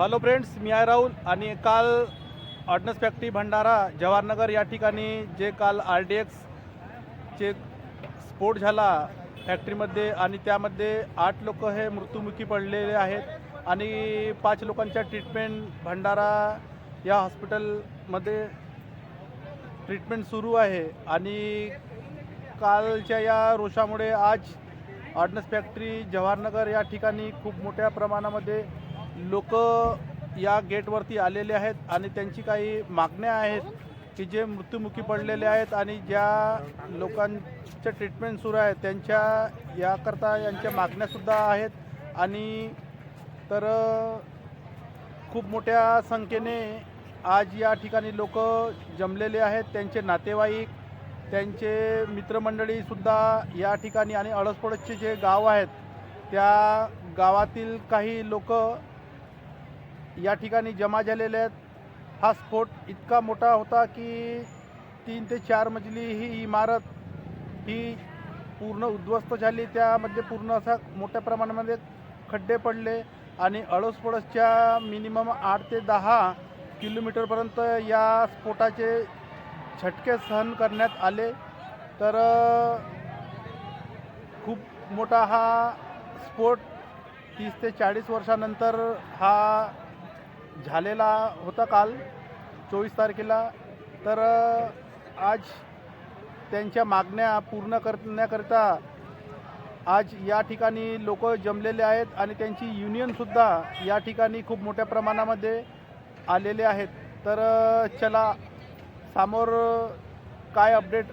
Hello friends मी आहे राहुल आणि काल ऑर्डनन्स फॅक्टरी भंडारा जवाहरनगर या ठिकाणी जे काल आर डी एक्सचे स्फोट झाला फॅक्टरीमध्ये आणि त्यामध्ये आठ लोक हे मृत्युमुखी पडलेले आहेत आणि पाच लोकांच्या ट्रीटमेंट भंडारा या हॉस्पिटलमध्ये ट्रीटमेंट सुरू आहे. आणि कालच्या या रोषामुळे आज ऑर्डनन्स फॅक्टरी जवाहरनगर या ठिकाणी खूप मोठ्या प्रमाणामध्ये लोक या गेटवरती आलेले आहेत आणि त्यांची काही मागण्या आहेत की जे मृत्युमुखी पडलेले आहेत आणि ज्या लोकांच्या ट्रीटमेंट सुरू आहे त्यांच्या याकरता यांच्या मागण्यासुद्धा आहेत. आणि तर खूप मोठ्या संख्येने आज या ठिकाणी लोक जमलेले आहेत. त्यांचे नातेवाईक त्यांचे मित्रमंडळीसुद्धा या ठिकाणी आणि अडसपडसचे जे गाव आहेत त्या गावातील काही लोक या ठिकाणी जमा झालेले आहेत. हा स्फोट इतका मोठा होता की तीन ते चार मजली ही इमारत ही पूर्ण उद्ध्वस्त झाली. त्यामध्ये पूर्ण असा मोठ्या प्रमाणामध्ये खड्डे पडले आणि अळसपडसच्या मिनिमम आठ ते दहा किलोमीटरपर्यंत या स्फोटाचे झटके सहन करण्यात आले. तर खूप मोठा हा स्फोट तीस ते चाळीस वर्षानंतर हा झालेला होता काल चोवीस तारखेला. तर आज त्यांच्या मागण्या पूर्ण करण्याकरिता आज या ठिकाणी लोक जमलेले आहेत आणि त्यांची युनियनसुद्धा या ठिकाणी खूप मोठ्या प्रमाणामध्ये आलेले आहेत. तर चला समोर काय अपडेट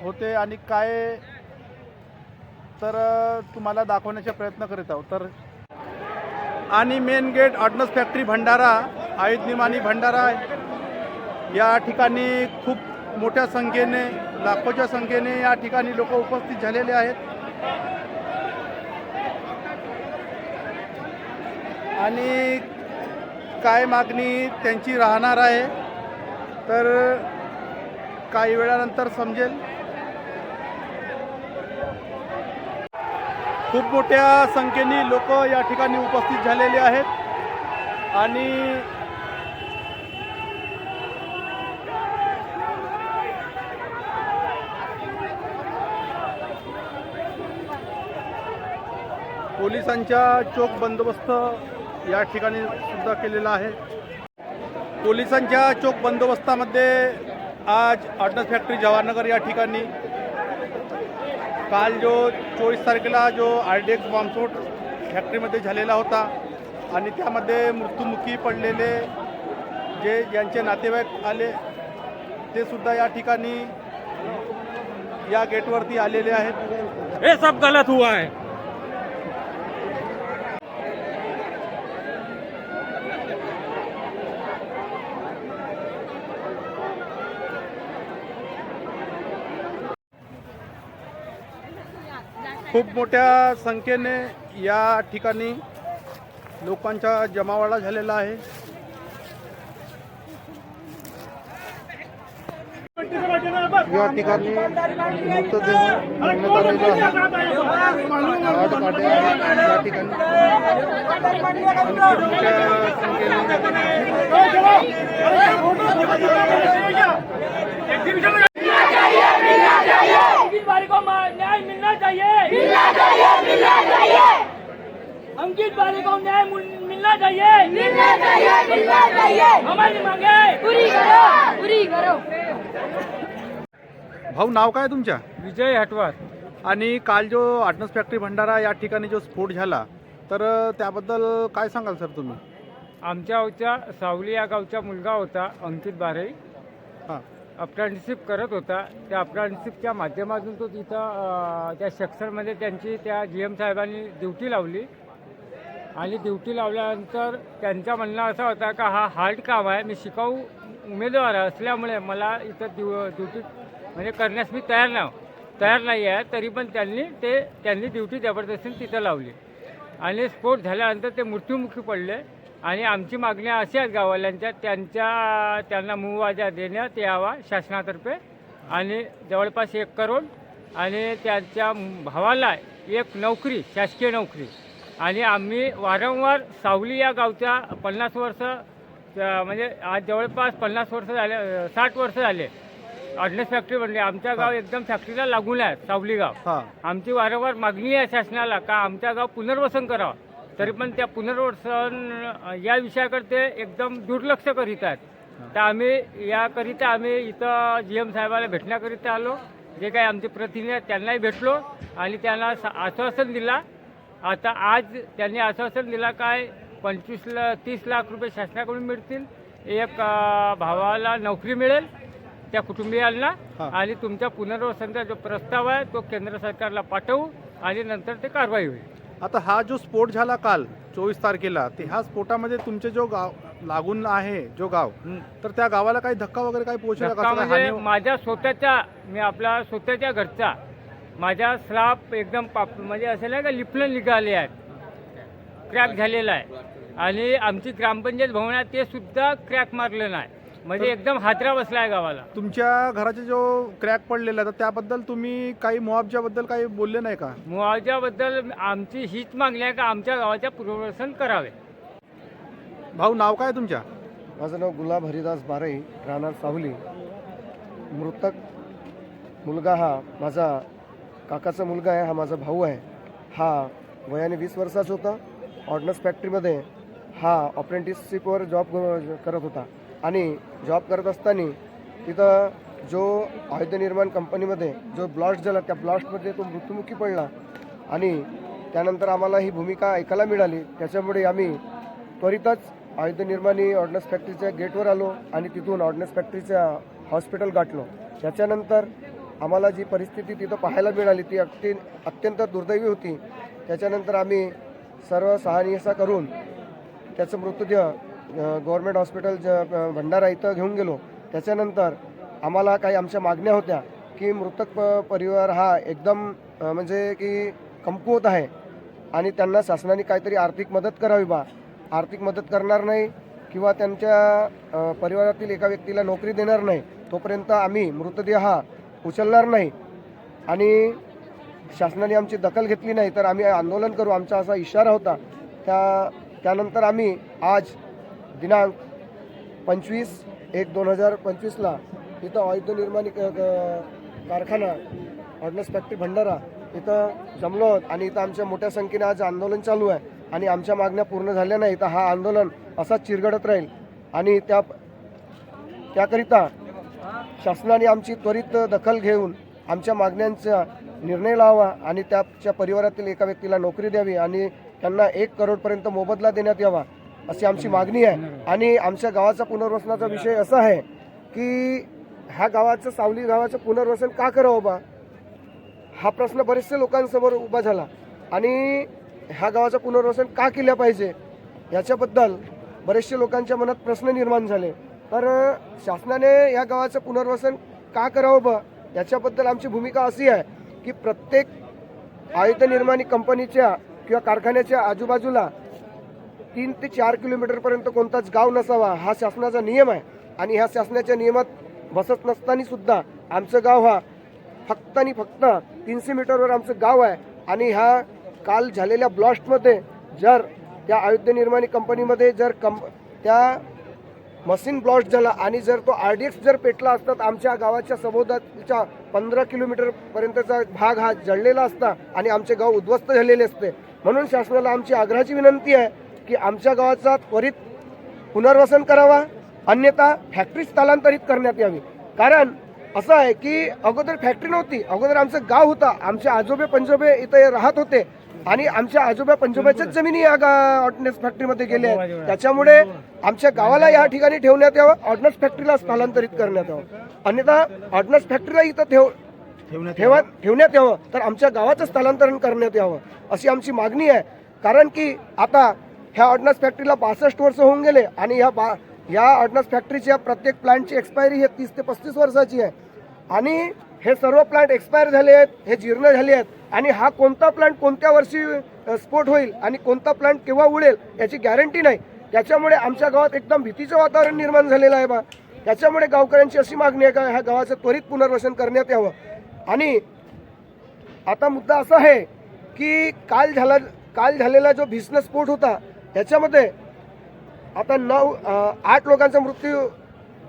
होते आणि काय तर तुम्हाला दाखवण्याचा प्रयत्न करीत आहोत. तर आणि main gate ordnance factory Bhandara आयुध निमानी भंडारा या ठिकाणी खूप मोठ्या संख्येने लाखोच्या संख्येने या ठिकाणी लोक उपस्थित झालेले आहेत. आणि काय मागणी त्यांची राहणार आहे तर काही वेळानंतर समजेल. खूप मोठ्या संख्येने लोक या ठिकाणी उपस्थित झालेले आहेत. आणि पोलिसांच्या चोख बंदोबस्त या ठिकाणी सुद्धा केलेला आहे. पोलिसांच्या चोख बंदोबस्तामध्ये आज ऑर्डनन्स फॅक्टरी जवाहरनगर या ठिकाणी काल जो चोवीस तारखेला जो आर डी एक्स बॉम्बस्फोट फॅक्टरीमध्ये झालेला होता आणि त्यामध्ये मृत्युमुखी पडलेले जे ज्यांचे नातेवाईक आले ते सुद्धा या ठिकाणी या गेटवरती आलेले आहेत. हे सब गलत हुआ है। खूप मोठ्या संख्येने या ठिकाणी लोकांचा जमावाडा झालेला आहे. या ठिकाणी मृतदेह आठ काटे आहेत. या ठिकाणी खूप मोठ्या संख्येने अंकित बारी को मा- न्याय मिलना चाहिए मिलना चाहिए मिलना चाहिए। अंकित बारी को न्याय मुल- मिलना चाहिए। मिलना चाहिए मिलना चाहिए। हमारी मांगे। पूरी करो पूरी करो। भाऊ नाव काय तुमच्या? विजय हटवार. आणि काल जो ऑर्डनन्स फॅक्टरी भंडारा या ठिकाणी जो स्फोट झाला तर त्याबद्दल काय सांगाल सर तुम्ही? आमच्या गावच्या सावली या गावचा मुलगा होता अंकित बारे. हां. अप्रेंटिसिप करत होता. त्या अप्रेंटिसिपच्या माध्यमातून तो तिथं त्या सेक्शनमध्ये त्यांची त्या जी एम साहेबांनी ड्युटी लावली. आणि ड्युटी लावल्यानंतर त्यांचा म्हणणं असा होता का हा हार्ड काम आहे मी शिकाऊ उमेदवार असल्यामुळे मला इथं ड्यु ड्युटी म्हणजे करण्यास मी तयार नाही तयार नाही आहे. तरी पण त्यांनी ते त्यांनी ड्युटी जबरदस्तीने तिथं लावली. आणि स्फोट झाल्यानंतर ते मृत्युमुखी पडले. आणि आमची मागणी अशी आहेत गाववाल्यांच्या त्यांच्या त्यांना मुवाजा देण्यात यावा शासनातर्फे. आणि जवळपास एक करोड. आणि त्यांच्या भावाला एक नोकरी शासकीय नोकरी. आणि आम्ही वारंवार सावली या गावच्या पन्नास वर्ष म्हणजे आज जवळपास पन्नास वर्ष झाले साठ वर्ष झाले. ऑर्डनन्स फॅक्टरी बनली आमच्या गाव एकदम फॅक्टरीला लागून आहे सावली गाव. हां. आमची वारंवार मागणी आहे शासनाला का आमच्या गाव पुनर्वसन करावं? तरी पण त्या पुनर्वसन या विषयाकडे ते एकदम दुर्लक्ष करीत आहेत. तर आम्ही याकरिता आम्ही इथं जी एम साहेबाला भेटण्याकरिता आलो जे काही आमचे प्रतिनिधी आहेत त्यांनाही भेटलो आणि त्यांना आश्वासन दिला. आता आज त्यांनी आश्वासन दिला काय पंचवीस ला तीस लाख रुपये शासनाकडून मिळतील. एक भावाला नोकरी मिळेल त्या कुटुंबियांना. आणि तुमच्या पुनर्वसनचा जो प्रस्ताव आहे तो केंद्र सरकारला पाठवू आणि नंतर ते कारवाई होईल. आता हा जो स्फोट झाला काल चोवीस तारखेला ते ह्या स्फोटामध्ये तुमचे जो गाव लागून आहे जो गाव तर त्या गावाला काही धक्का वगैरे काही पोहोचला का? धक्का काही म्हणजे हानी- माझ्या स्वतःच्या मी आपल्या स्वतःच्या घरचा माझ्या स्लाब एकदम पाप म्हणजे असं नाही का लिपलं निघाले आहेत. क्रॅक झालेला आहे. आणि आमची ग्रामपंचायत भवन आहे ते सुद्धा क्रॅक मारलं नाही. म्हणजे एकदम हादरा बसला आहे गावाला. तुमच्या घराचे जो क्रॅक पडलेला आहे तर त्याबद्दल तुम्ही काही मुआवजाबद्दल काही बोलले नाही का? मुआवजाबद्दल आमची हीच मागणी आहे का आमच्या गावाच्या पुनर्वसन करावे. भाऊ नाव काय तुमच्या? माझं नाव गुलाब हरिदास बारई राहणार सावली. मृतक मुलगा हा माझा काकाचा मुलगा आहे हा माझा भाऊ आहे. हा वयाने वीस वर्षाचा होता. ऑर्डनन्स फॅक्टरीमध्ये हा अप्रेंटिसशिपवर जॉब करत होता. आणि जॉब करत असताना तिथं जो आयुध निर्माण कंपनीमध्ये जो ब्लास्ट झाला त्या ब्लास्टमध्ये तो मृत्युमुखी पडला आणि त्यानंतर आम्हाला ही भूमिका ऐकायला मिळाली. त्याच्यामुळे आम्ही त्वरितच आयुध निर्माणी ऑर्डनन्स फॅक्टरीच्या गेटवर आलो आणि तिथून ऑर्डनन्स फॅक्टरीच्या हॉस्पिटल गाठलो. त्याच्यानंतर आम्हाला जी परिस्थिती तिथं पाहायला मिळाली ती अत्यंत अत्यंत दुर्दैवी होती. त्याच्यानंतर आम्ही सर्व सहानियसा करून त्याचं मृतदेह गव्हर्मेंट हॉस्पिटल ज भंडारा इथं घेऊन गेलो. त्याच्यानंतर आम्हाला काही आमच्या मागण्या होत्या की मृतक प परिवार हा एकदम म्हणजे की कमकुवत आहे. आणि त्यांना शासनाने काहीतरी आर्थिक मदत करावी बा. आर्थिक मदत करणार नाही किंवा त्यांच्या परिवारातील एका व्यक्तीला नोकरी देणार नाही तोपर्यंत आम्ही मृतदेह हा उचलणार नाही. आणि शासनाने आमची दखल घेतली नाही तर आम्ही आंदोलन करू आमचा असा इशारा होता. त्या त्यानंतर आम्ही आज दिनांक पंचवीस एक दोन हजार पंचवीसला इथं आयुध निर्माण कारखाना ऑर्डनस फॅक्टरी भंडारा इथं जमलो आहोत आणि इथं आमच्या मोठ्या संख्येने आज आंदोलन चालू आहे आणि आमच्या मागण्या पूर्ण झाल्या नाही तर हा आंदोलन असाच चिरगडत राहील. आणि त्या त्याकरिता शासनाने आमची त्वरित दखल घेऊन आमच्या मागण्यांचा निर्णय लावा आणि त्याच्या परिवारातील एका व्यक्तीला नोकरी द्यावी आणि त्यांना एक करोडपर्यंत मोबदला देण्यात यावा. अशी आमची मागणी आहे. आणि आमच्या गावाचा पुनर्वसनाचा विषय असा आहे की ह्या गावाचं सावली गावाचं पुनर्वसन का करावं बा? हा प्रश्न बरेचसे लोकांसमोर उभा झाला. आणि ह्या गावाचं पुनर्वसन का केलं पाहिजे? याच्याबद्दल बरेचसे लोकांच्या मनात प्रश्न निर्माण झाले. तर शासनाने या गावाचं पुनर्वसन का करावं बा? याच्याबद्दल आमची भूमिका अशी आहे की प्रत्येक आयुध निर्माणी कंपनीच्या किंवा कारखान्याच्या आजूबाजूला तीन ते चार किलोमीटरपर्यंत कोणताच गाव नसावा हा शासनाचा नियम आहे. आणि ह्या शासनाच्या नियमात बसत नसताना सुद्धा आमचं गाव हा फक्त आणि फक्त तीनशे मीटरवर आमचं गाव आहे. आणि ह्या काल झालेल्या ब्लॉस्टमध्ये जर त्या अयोध्या निर्माणी कंपनीमध्ये जर कंप त्या मशीन ब्लॉस्ट झाला आणि जर तो आर डी एक्स जर पेटला असता तर आमच्या गावाच्या सभोवतालच्या पंधरा किलोमीटरपर्यंतचा भाग हा जळलेला असता आणि आमचे गाव उद्ध्वस्त झालेले असते. म्हणून शासनाला आमची आग्रहाची विनंती आहे की आमच्या गावाचा त्वरित पुनर्वसन करावा अन्यथा फॅक्टरी स्थलांतरित करण्यात यावी. कारण असं आहे की अगोदर फॅक्टरी नव्हती अगोदर आमचं गाव होता आमचे आजोबे पंजोबे इथे राहत होते आणि आमच्या आजोबा पंजोबाच्याच जमिनी या ऑर्डनन्स फॅक्टरीमध्ये गेल्या आहेत. त्याच्यामुळे आमच्या गावाला या ठिकाणी ठेवण्यात यावं ऑर्डनन्स फॅक्टरीला स्थलांतरित करण्यात यावं. अन्यथा ऑर्डनन्स फॅक्टरीला इथं ठेव ठेवा ठेवण्यात यावं. तर आमच्या गावाचं स्थलांतरण करण्यात यावं अशी आमची मागणी आहे. कारण की आता ह्या ऑर्डनन्स फॅक्टरीला बासष्ट वर्ष होऊन गेले आणि ह्या बा या ऑर्डनन्स फॅक्टरीच्या प्रत्येक प्लांटची एक्सपायरी ही तीस ते पस्तीस वर्षाची आहे. आणि हे सर्व प्लांट एक्सपायर झाले आहेत हे जीर्ण झाले आहेत. आणि हा कोणता प्लांट कोणत्या वर्षी स्फोट होईल आणि कोणता प्लांट केव्हा उडेल याची गॅरंटी नाही. त्याच्यामुळे आमच्या गावात एकदम भीतीचं वातावरण निर्माण झालेलं आहे बा. त्याच्यामुळे गावकऱ्यांची अशी मागणी आहे का ह्या गावाचं त्वरित पुनर्वसन करण्यात यावं. आणि आता मुद्दा असा आहे की काल झाला काल झालेला जो भीषण स्फोट होता याच्यामध्ये आता नऊ आठ लोकांचा मृत्यू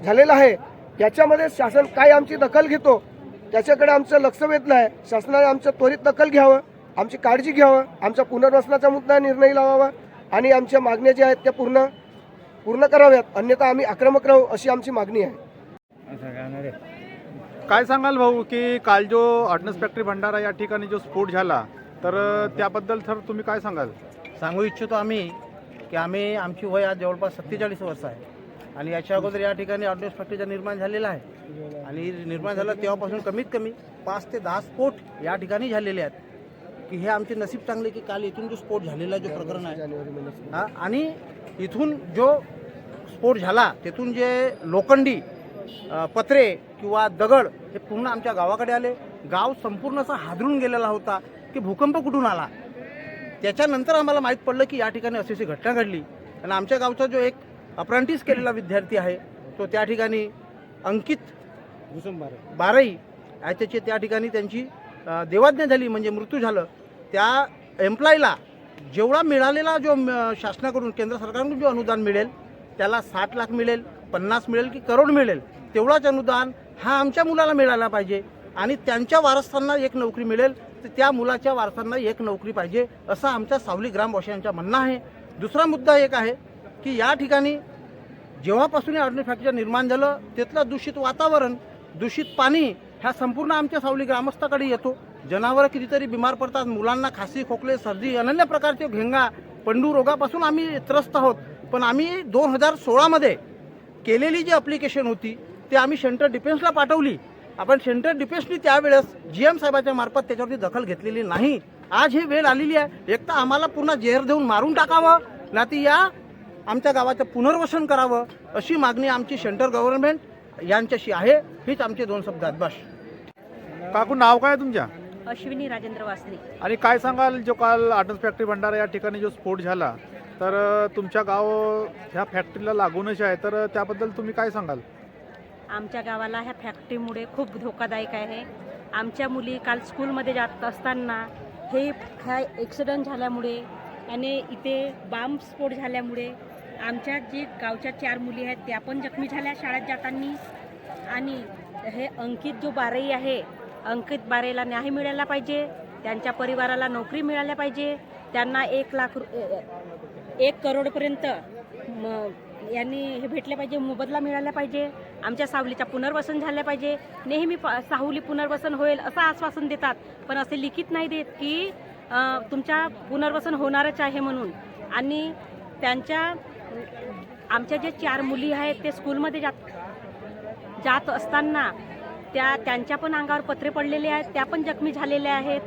झालेला आहे. याच्यामध्ये शासन काय आमची दखल घेतो त्याच्याकडे आमचं लक्ष वेधलं आहे. शासनाने आमचं त्वरित दखल घ्यावं आमची काळजी घ्यावं आमच्या पुनर्वसनाचा मुद्दा निर्णय लावावा आणि आमच्या मागण्या ज्या आहेत त्या पूर्ण पूर्ण कराव्यात. अन्यथा आम्ही आक्रमक राहू अशी आमची मागणी आहे. काय सांगाल भाऊ की काल जो ऑर्डनन्स फॅक्टरी भंडारा या ठिकाणी जो स्फोट झाला तर त्याबद्दल सर तुम्ही काय सांगाल? सांगू इच्छितो आम्ही की आम्ही आमची वय आज जवळपास सत्तेचाळीस वर्ष आहे. आणि याच्या अगोदर या ठिकाणी ऑर्डिनन्स फॅक्टरीचा निर्माण झालेला आहे. आणि निर्माण झाला तेव्हापासून कमीत कमी पाच ते दहा स्फोट या ठिकाणी झालेले आहेत. की हे आमचे नसीब चांगले की काल इथून जो स्फोट झालेला जो प्रकरण आहे हा आणि इथून जो स्फोट झाला तिथून जे लोखंडी पत्रे किंवा दगड हे पूर्ण आमच्या गावाकडे आले. गाव संपूर्ण असा हादरून गेलेला होता की भूकंप कुठून आला? त्याच्यानंतर आम्हाला माहीत पडलं की या ठिकाणी अशी अशी घटना घडली. आणि आमच्या गावचा जो एक अप्रेंटिस केलेला विद्यार्थी आहे तो त्या ठिकाणी अंकित बाराई आहे त्याची त्या ठिकाणी त्यांची देवाज्ञा झाली म्हणजे मृत्यू झालं. त्या एम्प्लॉईला जेवढा मिळालेला जो शासनाकडून केंद्र सरकारकडून जो अनुदान मिळेल त्याला साठ लाख मिळेल पन्नास मिळेल की करोड मिळेल तेवढाच अनुदान हा आमच्या मुलाला मिळाला पाहिजे. आणि त्यांच्या वारसांना एक नोकरी मिळेल त्या मुलाच्या वारसांना एक नोकरी पाहिजे असं आमच्या सावली ग्रामवासियांचं म्हणणं आहे. दुसरा मुद्दा एक आहे की या ठिकाणी जेव्हापासून या ऑर्डनरी फॅक्टरी निर्माण झालं तिथलं दूषित वातावरण दूषित पाणी ह्या संपूर्ण आमच्या सावली ग्रामस्थाकडे येतो. जनावरं कितीतरी बिमार पडतात मुलांना खासी खोकले सर्दी अनन्य प्रकारचे घेंगा पंडू रोगापासून आम्ही त्रस्त आहोत. पण आम्ही दोन हजार सोळामध्ये केलेली जी अप्लिकेशन होती ती आम्ही सेंट्रल डिफेन्सला पाठवली. आपण सेंटर डिफेन्सनी त्यावेळेस जी एम साहेबाच्या मार्फत त्याच्यावरती दखल घेतलेली नाही. आज ही वेळ आलेली आहे. एक तर आम्हाला पुन्हा जेर देऊन मारून टाकावं ना ती या आमच्या गावाचं पुनर्वसन करावं अशी मागणी आमची सेंट्रल गव्हर्नमेंट यांच्याशी आहे. हीच आमचे दोन शब्द आहेत. बस. काकू नाव काय आहे तुमच्या? अश्विनी राजेंद्र वासने. आणि काय सांगाल जो काल ऑर्डनन्स फॅक्टरी भंडारा या ठिकाणी जो स्फोट झाला तर तुमच्या गाव ह्या फॅक्टरीला लागूनच आहे. तर त्याबद्दल तुम्ही काय सांगाल? आमच्या गावाला ह्या फॅक्टरीमुळे खूप धोकादायक आहे. आमच्या मुली काल स्कूलमध्ये जात असताना हे ह्या ॲक्सिडंट झाल्यामुळे आणि इथे बांब स्फोट झाल्यामुळे आमच्या जे गावच्या चार मुली आहेत त्या पण जखमी झाल्या शाळेत जाताना. आणि हे अंकित जो बारई आहे अंकित बारेला न्याय मिळायला पाहिजे त्यांच्या परिवाराला नोकरी मिळायला पाहिजे. त्यांना एक लाख रु एक करोडपर्यंत म यांनी हे भेटले पाहिजे मोबदला मिळाला पाहिजे आमच्या सावलीचा पुनर्वसन झालं पाहिजे. नेहमी प सावली पुनर्वसन होईल असं आश्वासन देतात पण असे लिखित नाही देत की तुमच्या पुनर्वसन होणारच आहे म्हणून. आणि त्यांच्या आमच्या ज्या चार मुली आहेत ते स्कूलमध्ये जात जात असताना त्या त्यांच्या पण अंगावर पत्रे पडलेले आहेत त्या पण जखमी झालेल्या आहेत.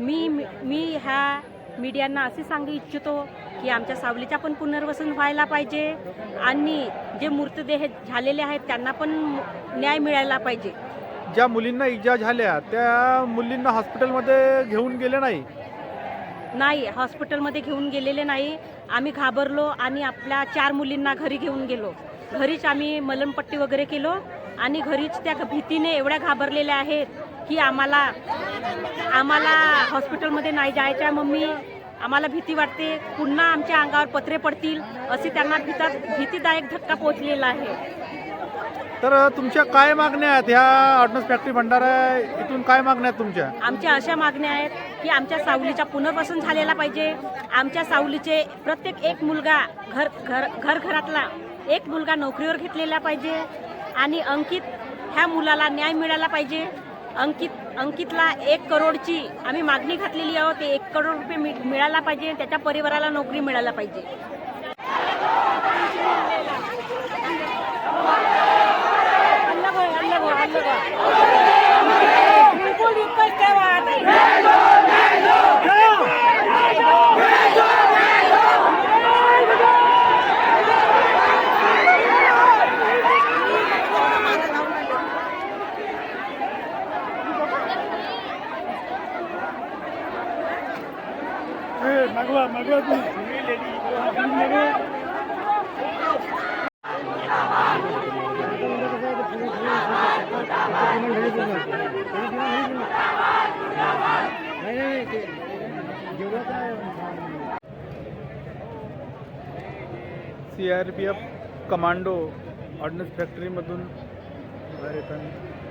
मी मी ह्या मीडियांना असे सांगू इच्छितो की आमच्या सावलीच्या पण पुनर्वसन व्हायला पाहिजे आणि जे मृतदेह झालेले आहेत त्यांना पण न्याय मिळायला पाहिजे. ज्या मुलींना इजा झाल्या त्या मुलींना हॉस्पिटलमध्ये घेऊन गेले नाही? नाही हॉस्पिटलमध्ये घेऊन गेलेले नाही. आम्ही घाबरलो आणि आपल्या चार मुलींना घरी घेऊन गेलो. घरीच आम्ही मलमपट्टी वगैरे केलो आणि घरीच त्या भीतीने एवढ्या घाबरलेल्या आहेत की आम्हाला आम्हाला हॉस्पिटलमध्ये नाही जायचं आहे मम्मी आम्हाला भीती वाटते पुन्हा आमच्या अंगावर पत्रे पडतील असे त्यांना भीता भीतीदायक धक्का पोहोचलेला आहे. तर तुमच्या काय मागण्या आहेत? ह्या ऑर्डनन्स फॅक्टरी भंडारा इथून काय मागण्या आहेत तुमच्या? आमच्या अशा मागण्या आहेत की आमच्या सावलीचा पुनर्वसन झालेला पाहिजे. आमच्या सावलीचे प्रत्येक एक मुलगा घर घर घर घरातला एक मुलगा नोकरीवर घेतलेला पाहिजे. आणि अंकित ह्या मुलाला न्याय मिळाला पाहिजे. अंकित अंकितला एक करोडची आम्ही मागणी घातलेली आहोत ते एक करोड रुपये मिळाला पाहिजे त्याच्या परिवाराला नोकरी मिळायला पाहिजे. बिलकुल एकच ठेवा C R P F commando ordnance फॅक्टरीमधून बाहेर येताना.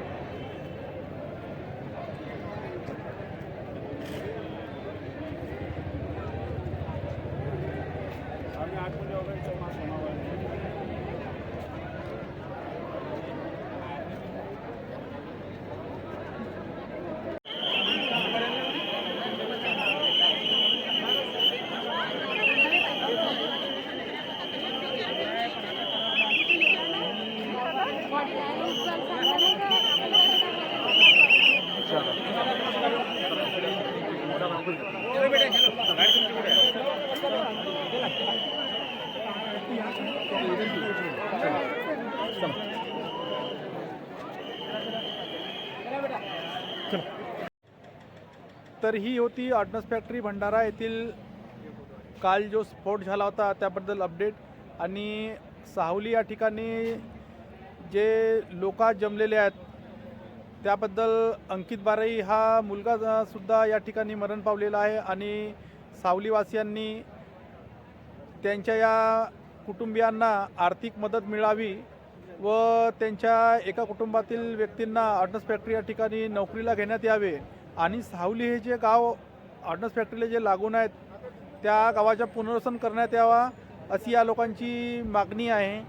तर ही होती ऑर्डनस फॅक्टरी भंडारा येथील काल जो स्फोट झाला होता त्याबद्दल अपडेट. आणि सावली या ठिकाणी जे लोक जमलेले आहेत त्याबद्दल अंकित बाराई हा मुलगा सुद्धा या ठिकाणी मरण पावलेला आहे आणि सावलीवासियांनी त्यांच्या या कुटुंबियांना आर्थिक मदत मिळावी व त्यांच्या एका कुटुंबातील व्यक्तींना ऑर्डनन्स फॅक्टरी या ठिकाणी नोकरीला घेण्यात यावे आणि सावली हे जे गाव ऑर्डनन्स फॅक्टरीला जे लागून आहेत त्या गावाच्या पुनर्वसन करण्यात यावा अशी या लोकांची मागणी आहे.